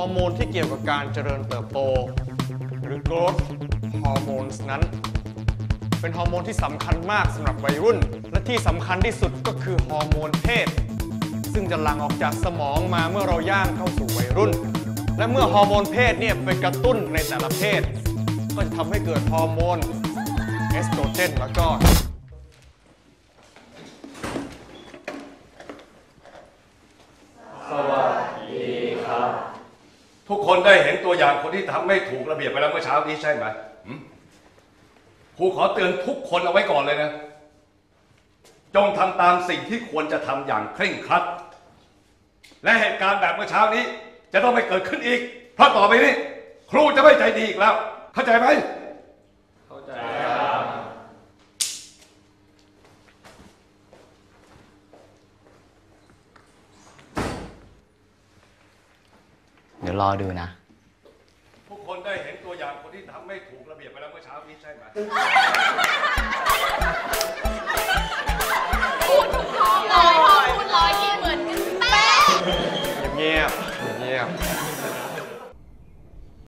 อร์โมนที่เกี่ยวกับการเจริญเติบโต หรือ growth hormones นั้น เป็นฮอร์โมนที่สำคัญมากสำหรับวัยรุ่น และที่สำคัญที่สุดก็คือฮอร์โมนเพศ ซึ่งจะหลั่งออกจากสมองมาเมื่อเราย่างเข้าสู่วัยรุ่น และเมื่อฮอร์โมนเพศเนี่ยไปกระตุ้นในแต่ละเพศ ก็จะทำให้เกิดฮอร์โมนเอสโตรเจนแล้วก็ ทุกคนได้เห็นตัวอย่างคนที่ทำไม่ถูกระเบียบไปแล้วเมื่อเช้านี้ใช่ไหมหืมครูขอเตือนทุกคนเอาไว้ก่อนเลยนะ จงทำตามสิ่งที่ควรจะทำอย่างเคร่งครัด และเหตุการณ์แบบเมื่อเช้านี้ จะต้องไม่เกิดขึ้นอีก เพราะต่อไปนี้ ครูจะไม่ใจดีอีกแล้ว เข้าใจไหม ดี๋ยวรอดูนะ ทุกคนได้เห็นตัวอย่างคนที่ทำไม่ถูกระเบียบไปแล้วเมื่อเช้านี้ใช่ไหมพูดทุกห้องเลยห้องคุณรอยยิ้มเหมือนกันเป๊ะเงียบๆเงียบๆ